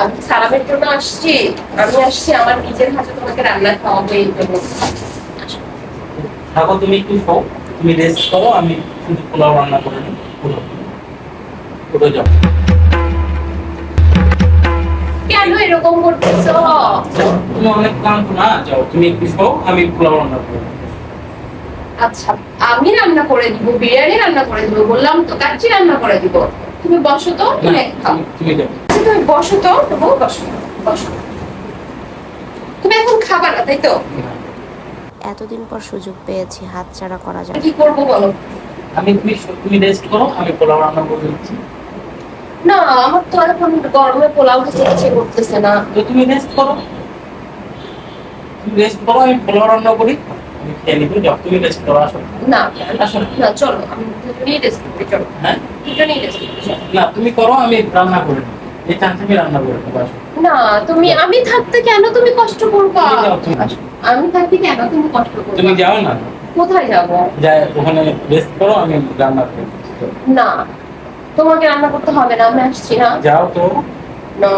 আমি জন্য আসছি আমি আসছি আমার নিজের হাতে তোমাকে রান্না খাওয়াবো এই জন্য। থাকো তুমি একটু তুমি রেস্ট করো আমি শুধু পোলাও রান্না করে নিই পোলাও যাও। কেন এরকম করতেছো? তুমি অনেক ক্লান্ত না? যাও তুমি একটু শো আমি পোলাও রান্না করে। আচ্ছা আমি রান্না করে দিব বিরিয়ানি রান্না করে দিব বললাম তো কাচ্চি রান্না করে দিব। তুমি বসো তো তুমি খাও। তুমি- যাও তুমি বসো তো তবু বসো বসো। তুমি এখন খাবা না তাই তো? এতদিন পর সুযোগ পেয়েছি হাতছাড়া করা যায় কি করব বলো? আমি তুমি তুমি রেস্ট করো আমি পোলাও রান্না করে দিচ্ছি। না আমার তো এখন গরমে পোলাও খেতে ইচ্ছে করতেছে না। তো তুমি রেস্ট করো। তুমি রেস্ট করো আমি পোলাও রান্না করি। আমি খেয়ে নিবো যাও তুমি রেস্ট করো আসো। না আসো। না চলো আমি দুজনেই রেস্ট করি চলো। হ্যাঁ? দুজনেই রেস্ট করি না তুমি করো আমি রান্না করে দিই রান্না করে না তুমি আমি থাকতে কেন তুমি কষ্ট করবা। আমি থাকতে কেন তুমি কষ্ট করবা? তুমি যাও না। কোথায় যাব? যাই ওখানে রেস্ট করো আমি রান্না করে না তোমাকে রান্না করতে হবে না আমি আসছি না। যাও তো। না।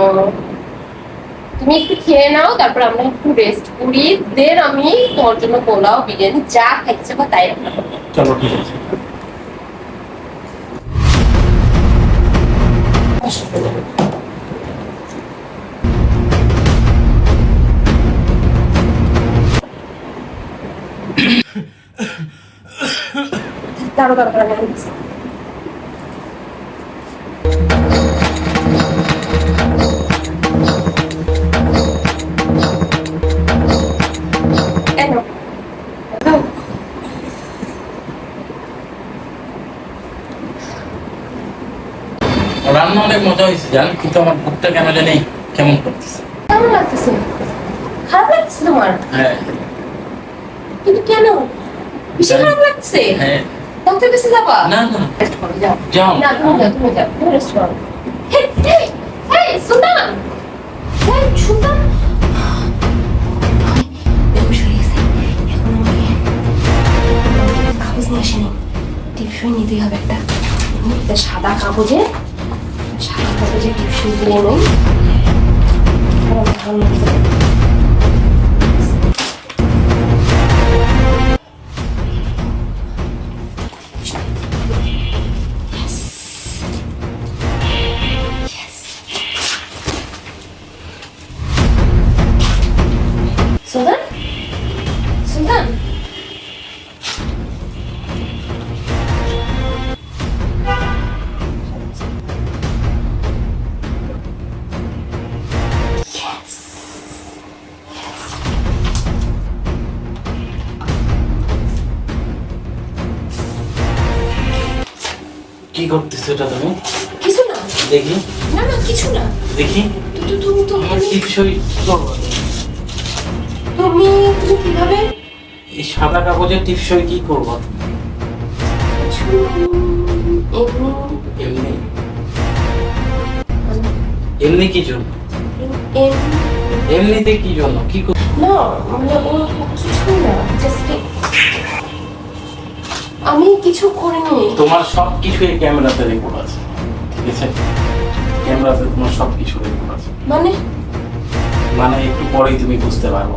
তুমি একটু খেয়ে নাও তারপর আমরা একটু রেস্ট করি। দেন আমি তোমার জন্য পোলাও বিরিয়ানি যা খাইছে বা তাই রান্না করব। চলো ঠিক আছে। আসো। দিচ্ছি। এই নাও। দাও। রান্না অনেক মজা হয়েছে জান কিন্তু আমার বুকটা কেন জানি কেমন করতেছে। কেমন লাগতেছে? খারাপ লাগতেছে তোমার? হ্যাঁ। কিন্তু কেন? বেশি খারাপ লাগছে হ্যাঁ। ডক্টর কাছে যাবা? না না যাও। না তুমি যাও তুমি যাও। তুমি রেস্ট করো আমাকে কাগজ নিয়ে আসেনি। টিপসই নিতেই হবে একটা। একটা সাদা কাগজে সাদা কাগজে টিপসই দিয়ে নেই। কি করতেছো এটা তুমি? কিছু না। দেখি। না না কিছু না। দেখি। তু- তু- তু- আমার টিপসই? তুমি তুমি কীভাবে? এই সাদা কাগজের টিপসই কি করব? কিছু এমনি। এমনি এমনি কি জন্য? এম- এমনিতে কি জন্য? কি না মানে ও কিছু কিছু করিনি। তোমার সব কিছু এই ক্যামেরাতে রেকর্ড আছে ঠিক আছে? ক্যামেরাতে তোমার সব কিছু রেকর্ড আছে। মানে? মানে একটু পরেই তুমি বুঝতে পারব।